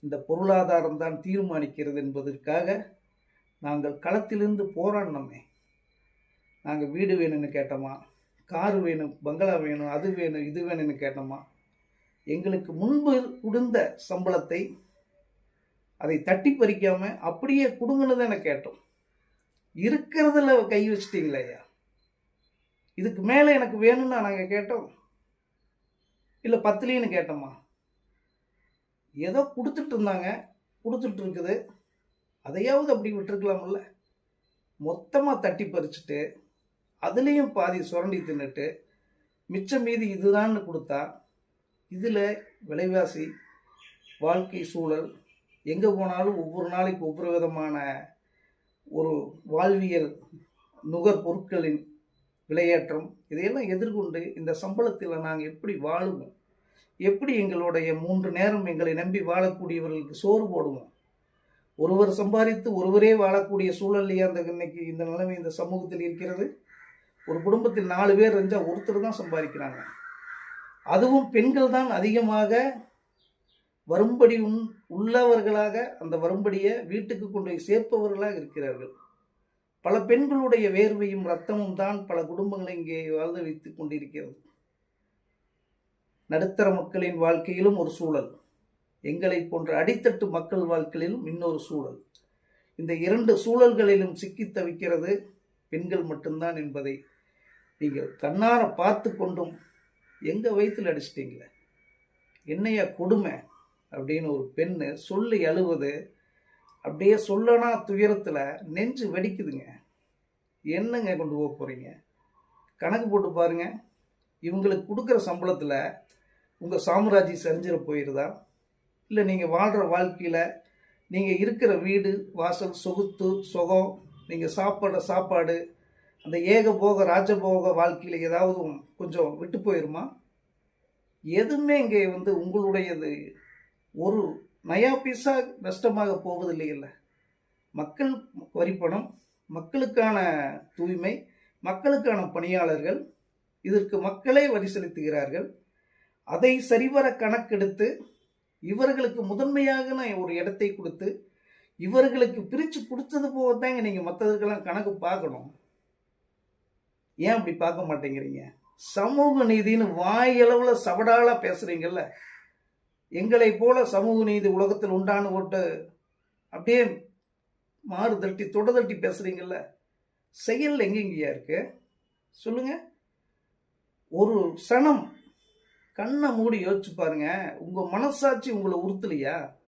இந்த பொருளாதாரம் தான் தீர்மானிக்கிறது என்பதற்காக நாங்கள் களத்திலிருந்து போராடினோமே. நாங்கள் வீடு வேணும்னு கேட்டோமா? கார் வேணும் பங்களா வேணும் அது வேணும் இது வேணும்னு கேட்டோமா? எங்களுக்கு முன்பு கொடுந்த சம்பளத்தை அதை தட்டி பறிக்காமல் அப்படியே கொடுங்கன்னு தானே கேட்டோம். இருக்கிறதுல கை வச்சிட்டீங்களே ஐயா. இதுக்கு மேலே எனக்கு வேணும்னா நாங்கள் கேட்டோம். இல்லை பத்துலேன்னு கேட்டோமா? ஏதோ கொடுத்துட்டு இருந்தாங்க. கொடுத்துட்டு இருக்குது. அதையாவது அப்படி விட்டுருக்கலாம்ல. மொத்தமாக தட்டி பறிச்சுட்டு அதுலேயும் பாதி சுரண்டி தின்னுட்டு மிச்சம் மீதி இதுதான்னு கொடுத்தா இதில் விலைவாசி வாழ்க்கை சூழல் எங்கே போனாலும் ஒவ்வொரு நாளைக்கு ஒவ்வொரு விதமான ஒரு வாழ்வியல் நுகர் பொருட்களின் விலையேற்றம் இதையெல்லாம் எதிர்கொண்டு இந்த சம்பளத்தில் நாங்கள் எப்படி வாழுவோம்? எப்படி எங்களுடைய மூன்று நேரம் எங்களை நம்பி வாழக்கூடியவர்களுக்கு சோறு போடுவோம்? ஒருவர் சம்பாதித்து ஒருவரே வாழக்கூடிய சூழல்லையே அந்த இன்னைக்கு இந்த நிலைமை இந்த சமூகத்தில் இருக்கிறது. ஒரு குடும்பத்தில் நாலு பேர் இருந்தால் ஒருத்தர் தான் சம்பாதிக்கிறாங்க. அதுவும் பெண்கள் தான் அதிகமாக வரும்படி உன் உள்ளவர்களாக அந்த வரும்படியை வீட்டுக்கு கொண்டு போய் சேர்ப்பவர்களாக இருக்கிறார்கள். பல பெண்களுடைய வேர்வையும் ரத்தமும் தான் பல குடும்பங்களை இங்கே வாழ்ந்து வைத்துக் கொண்டிருக்கிறது. நடுத்தர மக்களின் வாழ்க்கையிலும் ஒரு சூழல். எங்களை போன்ற அடித்தட்டு மக்கள் வாழ்க்கையிலும் இன்னொரு சூழல். இந்த இரண்டு சூழல்களிலும் சிக்கி தவிக்கிறது பெண்கள் மட்டும்தான் என்பதை நீங்கள் கண்ணார பார்த்து கொண்டும் எங்கள் வயிற்றில் அடிச்சிட்டிங்களே? என்னையா கொடுமை? அப்படின்னு ஒரு பெண்ணு சொல்லி அழுவது அப்படியே சொல்லனா துயரத்தில் நெஞ்சு வெடிக்குதுங்க. என்னங்க கொண்டு போக போகிறீங்க கணக்கு போட்டு பாருங்கள் இவங்களுக்கு கொடுக்குற சம்பளத்தில் உங்கள் சாம்ராஜ்யம் செஞ்சிட போயிருதா? இல்லை நீங்கள் வாழ்கிற வாழ்க்கையில் நீங்கள் இருக்கிற வீடு வாசல் சொகுத்து சுகம் நீங்கள் சாப்பிட்ற சாப்பாடு அந்த ஏகபோக ராஜபோக வாழ்க்கையில் ஏதாவது கொஞ்சம் விட்டு போயிருமா? எதுவுமே இங்கே வந்து உங்களுடையது ஒரு நயா பீஸா நஷ்டமாக போவதில்லை இல்லை. மக்கள் வரிப்பணம் மக்களுக்கான தூய்மை மக்களுக்கான பணியாளர்கள் இதற்கு மக்களே வரி செலுத்துகிறார்கள். அதை சரிவர கணக்கெடுத்து இவர்களுக்கு முதன்மையாக நான் ஒரு இடத்தை கொடுத்து இவர்களுக்கு பிரித்து கொடுத்தது போக தாங்க நீங்கள் மற்றதுக்கெல்லாம் கணக்கு பார்க்கணும். ஏன் அப்படி பார்க்க மாட்டேங்கிறீங்க? சமூக நீதின்னு வாயளவில் சவடாலாக பேசுகிறீங்கல்ல எங்களை போல சமூக நீதி உலகத்தில் உண்டான ஓட்டு அப்படியே மாறு தட்டி தொட தட்டி பேசுகிறீங்கல்ல செயல் எங்கெங்கேயா இருக்கு? சொல்லுங்கள் ஒரு சனம் கண்ணை மூடி யோசிச்சு பாருங்க. உங்க மனசாட்சி உங்களை உறுத்தலையா?